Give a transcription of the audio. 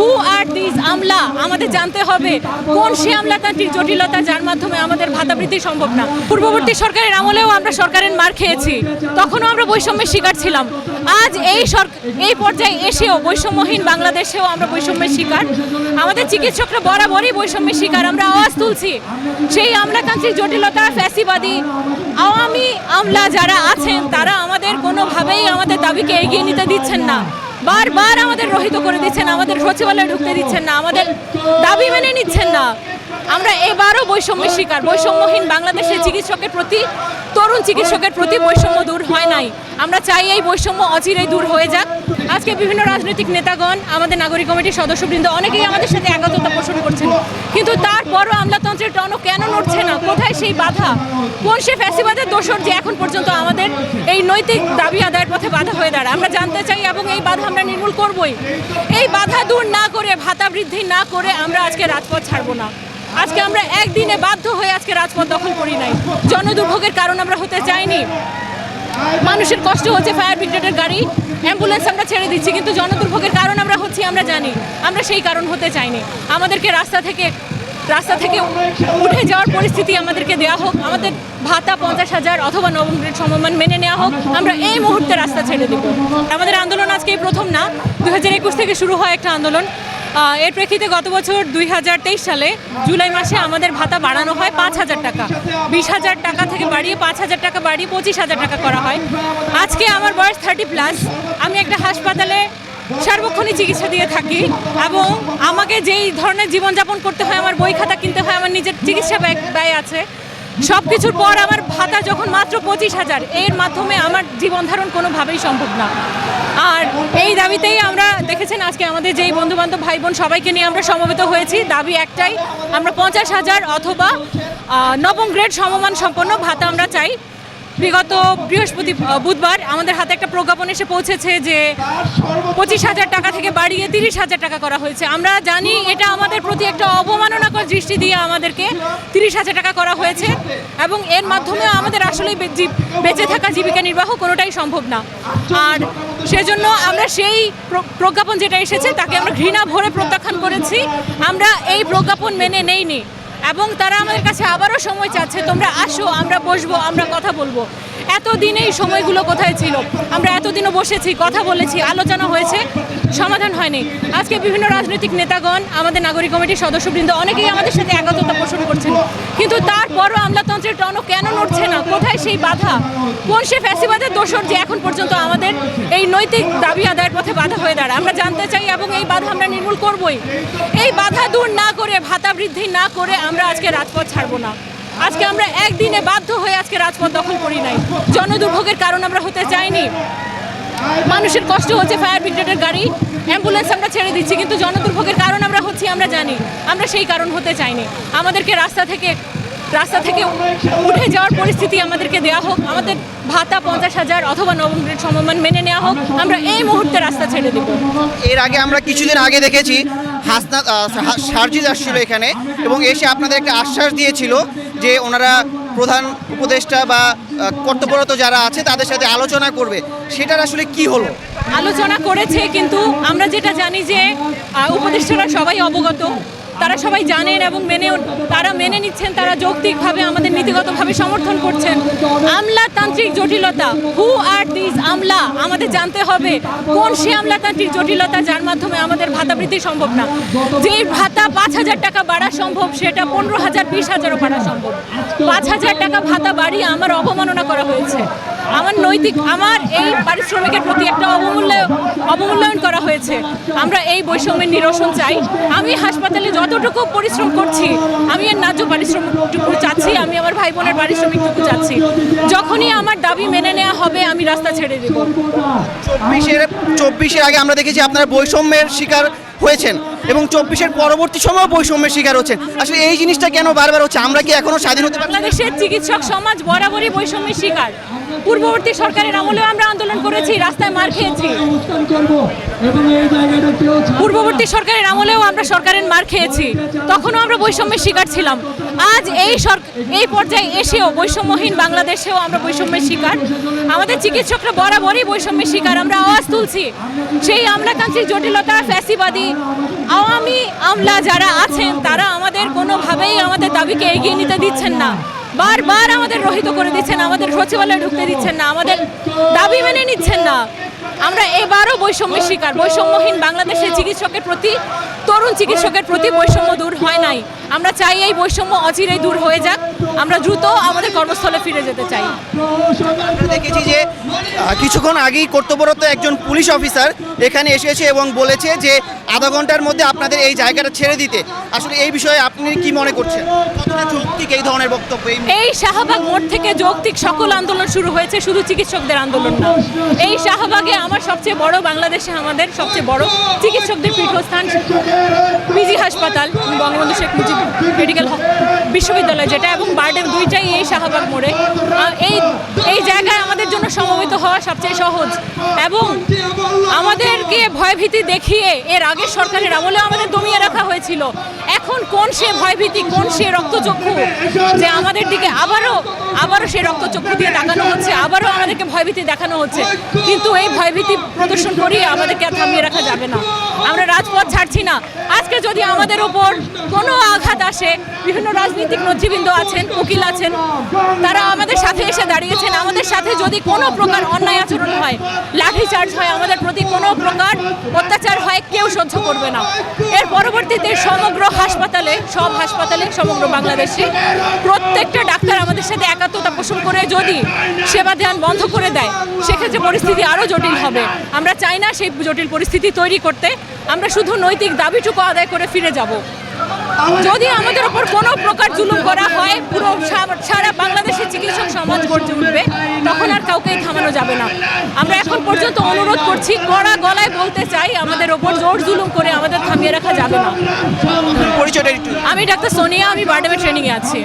হু আর this আমলা? আমাদের জানতে হবে কোন সে আমলাতান্ত্রিক জটিলতা যার মাধ্যমে আমাদের ভাতা বৃদ্ধি সম্ভব না। পূর্ববর্তী সরকারের আমলেও আমরা সরকারের মার খেয়েছি। তখনও আমরা বৈষম্যের শিকার ছিলাম। আজ এই এই পর্যায়ে এসেও বৈষম্যহীন বাংলাদেশেও আমরা বৈষম্যের শিকার। আমাদের চিকিৎসকরা বরাবরই বৈষম্যের শিকার। আমরা আওয়াজ তুলছি। সেই আমলাতান্ত্রিক জটিলতা, ফ্যাসিবাদী, আওয়ামী আমলা যারা আছেন, তারা আমাদের কোনোভাবেই আমাদের দাবিকে এগিয়ে নিতে দিচ্ছেন না। বারবার আমাদের রহিত করে দিচ্ছেন, আমাদের সচিবালয়ে ঢুকতে দিচ্ছেন না, আমাদের দাবি মেনে নিচ্ছেন না। আমরা এবারও বৈষম্যের শিকার, বৈষম্যহীন বাংলাদেশের চিকিৎসকের প্রতি, তরুণ চিকিৎসকের প্রতি বৈষম্য দূর হয় নাই। আমরা চাই এই বৈষম্য অচিরেই দূর হয়ে যাক। আজকে বিভিন্ন রাজনৈতিক নেতাগণ, আমাদের নাগরিক কমিটির সদস্যবৃন্দ, অনেকেই আমাদের সাথে একাত্মতা পোষণ করছেন। কিন্তু তারপরও আমলাতন্ত্রের টনক কেন নড়ছে না? কোথায় সেই বাধা? কোন সে ফ্যাসিবাদের দোষর যে এখন পর্যন্ত এই নৈতিক দাবি আদায়ের পথে বাধা হয়ে দাঁড়ায়। আমরা জানতে চাই এবং এই বাধা আমরা নির্মূল করবই। এই বাধা দূর না করে, ভাতা বৃদ্ধি না করে আমরা আজকে রাজপথ ছাড়বো না। আজকে আমরা একদিনে বাধ্য হয়ে আজকে রাজপথ দখল করি নাই। জনদুর্ভোগের কারণ আমরা হতে চাইনি। মানুষের কষ্ট হচ্ছে ফায়ার ব্রিগেডের গাড়ি, অ্যাম্বুলেন্স আমরা ছেড়ে দিচ্ছি, কিন্তু জনদুর্ভোগের কারণ আমরা হচ্ছি, আমরা জানি। আমরা সেই কারণ হতে চাইনি। আমাদেরকে রাস্তা থেকে রাস্তা থেকে উঠে যাওয়ার পরিস্থিতি আমাদেরকে দেওয়া হোক। আমাদের ভাতা পঞ্চাশ হাজার অথবা নবম গ্রেড সমমান মেনে নেওয়া হোক। আমরা এই মুহূর্তে রাস্তা ছেড়ে দেব। আমাদের আন্দোলন আজকে এই প্রথম না। দু একুশ থেকে শুরু হয় একটা আন্দোলন। এর প্রেক্ষিতে গত বছর দুই হাজার তেইশ সালে জুলাই মাসে আমাদের ভাতা বাড়ানো হয় পাঁচ হাজার টাকা। বিশ হাজার টাকা থেকে বাড়িয়ে পাঁচ হাজার টাকা বাড়িয়ে পঁচিশ হাজার টাকা করা হয়। আজকে আমার বয়স থার্টি প্লাস আমি একটা হাসপাতালে সার্বক্ষণিক চিকিৎসা দিয়ে থাকি এবং আমাকে যেই ধরনের জীবনযাপন করতে হয়, আমার বই খাতা কিনতে হয়, আমার নিজের চিকিৎসা ব্যয় আছে সব কিছুর পর আমার ভাতা যখন মাত্র পঁচিশ হাজার, এর মাধ্যমে আমার জীবন ধারণ কোনোভাবেই সম্ভব না। আর এই দাবিতেই আমরা দেখেছেন আজকে আমাদের যেই বন্ধু বান্ধব ভাই বোন সবাইকে নিয়ে আমরা সমবেত হয়েছি। দাবি একটাই, আমরা পঞ্চাশ হাজার অথবা নবম গ্রেড সমমান সম্পন্ন ভাতা আমরা চাই। বিগত বৃহস্পতি বুধবার আমাদের হাতে একটা প্রজ্ঞাপন এসে পৌঁছেছে যে পঁচিশ হাজার টাকা থেকে বাড়িয়ে তিরিশ হাজার টাকা করা হয়েছে। আমরা জানি এটা আমাদের প্রতি একটা অবমাননাকর দৃষ্টি দিয়ে আমাদেরকে তিরিশ হাজার টাকা করা হয়েছে এবং এর মাধ্যমে আমাদের আসলে বেঁচে থাকা জীবিকা নির্বাহ কোনোটাই সম্ভব না। আর সেজন্য আমরা সেই প্র- প্রজ্ঞাপন যেটা এসেছে তাকে আমরা ঘৃণা ভরে প্রত্যাখ্যান করেছি। আমরা এই প্রজ্ঞাপন মেনে নেইনি। এবং তারা আমাদের কাছে আবারও সময় চাচ্ছে তোমরা আসো আমরা বসবো আমরা কথা বলব। এতদিন এই সময়গুলো কোথায় ছিল? আমরা এতদিনও বসেছি, কথা বলেছি, আলোচনা হয়েছে, সমাধান হয়নি। আজকে বিভিন্ন রাজনৈতিক নেতাগণ, আমাদের নাগরিক কমিটির সদস্যবৃন্দ অনেকেই আমাদের সাথে একাত্মতা পোষণ করছেন। কিন্তু তারপরও আমলাতন্ত্রের টনক কেন নড়ছে না? কোথায় সেই বাধা? কোন সে ফ্যাসিবাদের দোষর যে এখন পর্যন্ত আমাদের এই নৈতিক দাবি আদায়ের পথে বাধা হয়ে দাঁড়ায়? আমরা জানতে চাই এবং এই বাধা আমরা নির্মূল করবই। এই বাধা দূর না করে, ভাতা বৃদ্ধি না করে আমরা আজকে রাজপথ ছাড়বো না। আজকে আমরা একদিনে বাধ্য হয়ে আজকে রাজপথ দখল করি নাই। জনদুর্ভোগের কারণ আমরা হতে চাইনি। মানুষের কষ্ট হচ্ছে ফায়ার ব্রিগেডের গাড়ি, অ্যাম্বুলেন্স আমরা ছেড়ে দিচ্ছি, কিন্তু জনদুর্ভোগের কারণ আমরা হচ্ছি, আমরা জানি। আমরা সেই কারণ হতে চাইনি। আমাদেরকে রাস্তা থেকে রাস্তা থেকে উঠে যাওয়ার পরিস্থিতি আমাদেরকে দেওয়া হোক আমাদের ভাতা পঞ্চাশ হাজার অথবা নবম গ্রেড সমমান মেনে নেওয়া হোক আমরা এই মুহূর্তে রাস্তা ছেড়ে দেবো। এর আগে আমরা কিছুদিন আগে দেখেছি হাসনা সার্জিদ আসছিল এখানে এবং এসে আপনাদের একটা আশ্বাস দিয়েছিল যে ওনারা প্রধান উপদেষ্টা বা কর্তব্যরত যারা আছে তাদের সাথে আলোচনা করবে। সেটার আসলে কি হলো? আলোচনা করেছে কিন্তু আমরা যেটা জানি যে উপদেষ্টারা সবাই অবগত। তারা সবাই জানেন এবং মেনে তারা মেনে নিচ্ছেন, তারা যৌক্তিকভাবে আমাদের নীতিগতভাবে সমর্থন করছেন। আমলাতান্ত্রিক জটিলতা হু আর দিস আমলা? আমাদের জানতে হবে কোন সে আমলাতান্ত্রিক জটিলতা যার মাধ্যমে আমাদের ভাতা বৃদ্ধি সম্ভব না। যেই ভাতা পাঁচ হাজার টাকা বাড়া সম্ভব, সেটা পনেরো হাজার, বিশ হাজারও বাড়া সম্ভব। পাঁচ হাজার টাকা ভাতা বাড়িয়ে আমার অবমাননা করা হয়েছে। আমার নৈতিক আমার এই পারিশ্রমিকের প্রতি একটা অবমূল্য অবমূল্যায়ন করা হয়েছে। আমরা এই বৈষম্যের নিরসন চাই। আমি হাসপাতালে যতটুকু পরিশ্রম করছি আমি এর ন্যায্য পারিশ্রমিকটুকু চাচ্ছি আমি আমার ভাই বোনের পারিশ্রমিকটুকু চাচ্ছি। যখনই আমার দাবি মেনে নেওয়া হবে আমি রাস্তা ছেড়ে দেবো। চব্বিশের চব্বিশের আগে আমরা দেখেছি আপনারা বৈষম্যের শিকার হয়েছেন এবং চব্বিশের পরবর্তী সময় বৈষম্যের শিকার হচ্ছেন। আসলে এই জিনিসটা কেন বারবার হচ্ছে? আমরা কি এখনও স্বাধীন হতে? বাংলাদেশের চিকিৎসক সমাজ বরাবরই বৈষম্যের শিকার। পূর্ববর্তী সরকারের আমলেও আমরা আন্দোলন করেছি, রাস্তায় মার খেয়েছি। পূর্ববর্তী সরকারের আমলেও আমরা সরকারের মার খেয়েছি। তখনও আমরা বৈষম্যের শিকার ছিলাম। আজ এই এই পর্যায়ে এসেও বৈষম্যহীন বাংলাদেশেও আমরা বৈষম্যের শিকার। আমাদের চিকিৎসকরা বরাবরই বৈষম্যের শিকার। আমরা আওয়াজ তুলছি। সেই আমলাতান্ত্রিক জটিলতা, ফ্যাসিবাদী, আওয়ামী আমলা যারা আছেন, তারা আমাদের কোনোভাবেই আমাদের দাবিকে এগিয়ে নিতে দিচ্ছেন না। বারবার আমাদের রহিত করে দিচ্ছেন, আমাদের সচিবালয়ে ঢুকতে দিচ্ছেন না, আমাদের দাবি মেনে নিচ্ছেন না। আমরা এবারও বৈষম্যের শিকার, বৈষম্যহীন বাংলাদেশের চিকিৎসকের প্রতি তরুণ চিকিৎসকের প্রতি বৈষম্য দূর হয় নাই। আমরা চাই এই বৈষম্য অচিরেই দূর হয়ে যাক। আমরা দ্রুত আমাদের কর্মস্থলে ফিরে যেতে চাই। আমরা দেখেছি যে কিছুক্ষণ আগেই কর্তব্যরত একজন পুলিশ অফিসার এখানে এসেছে এবং বলেছে যে আধা ঘণ্টার মধ্যে আপনাদের এই জায়গাটা ছেড়ে দিতে। আসলে এই বিষয়ে আপনি কি মনে করছেন? কতটা যৌক্তিক এই ধরনের বক্তব্য? এই এই শাহবাগ মোড় থেকে যৌক্তিক সকল আন্দোলন শুরু হয়েছে শুধু চিকিৎসকদের আন্দোলন না। এই শাহবাগে আমার সবচেয়ে বড় বাংলাদেশে আমাদের সবচেয়ে বড় চিকিৎসকদের পীঠস্থান। পিজি হাসপাতাল, বঙ্গবন্ধু শেখ মুজিব মেডিকেল বিশ্ববিদ্যালয় যেটা, এবং বার্ডের দুইটাই এই শাহবাগ মোড়ে। এই এই জায়গায় আমাদের জন্য সমবেত হওয়া সবচেয়ে সহজ। এবং আমাদেরকে ভয়ভীতি দেখিয়ে এর আগের সরকারের আমলেও আমাদের দমিয়ে রাখা হয়েছিল। এখন কোন সে ভয়ভীতি, কোন সে রক্তচক্ষু যে আমাদের দিকে আবারও আবারও সেই রক্ত রক্তচক্ষু দিয়ে তাকানো হচ্ছে, আবারও আমাদেরকে ভয়ভীতি দেখানো হচ্ছে। কিন্তু এই ভয়ভীতি প্রদর্শন করিয়ে আমাদেরকে আর থামিয়ে রাখা যাবে না। আমরা রাজপথ ছাড়ছি না। আজকে যদি আমাদের ওপর কোনো আঘাত আসে, বিভিন্ন রাজনৈতিক নেতৃবৃন্দ আছেন, উকিল আছেন, তারা আমাদের সাথে এসে দাঁড়িয়েছেন। আমাদের সাথে যদি কোনো প্রকার অন্যায় আচরণ হয়, লাঠিচার্জ হয়, আমাদের প্রতি কোনো প্রকার অত্যাচার কেউ সহ্য করবে না। এর পরবর্তীতে সমগ্র হাসপাতালে, সব হাসপাতালে, সমগ্র বাংলাদেশে প্রত্যেকটা ডাক্তার আমাদের সাথে একাত্মতা পোষণ করে যদি সেবা ধ্যান বন্ধ করে দেয়, সেক্ষেত্রে পরিস্থিতি আরও জটিল হবে। আমরা চাই না সেই জটিল পরিস্থিতি তৈরি করতে। আমরা শুধু নৈতিক দাবিটুকু আদায় করে ফিরে যাব। যদি আমাদের ওপর কোনো প্রকার জুলুম করা হয় পুরো সা- সারা বাংলাদেশের চিকিৎসক সমাজ গড়ে উঠবে তখন আর কাউকেই থামানো যাবে না। আমরা এখন পর্যন্ত অনুরোধ করছি কড়া গলায় বলতে চাই আমাদের ওপর জোর জুলুম করে আমাদের থামিয়ে রাখা যাবে না। পরিচয়টা একটু। আমি ডাক্তার সোনিয়া আমি বার্ডেমে ট্রেনিংয়ে আছি।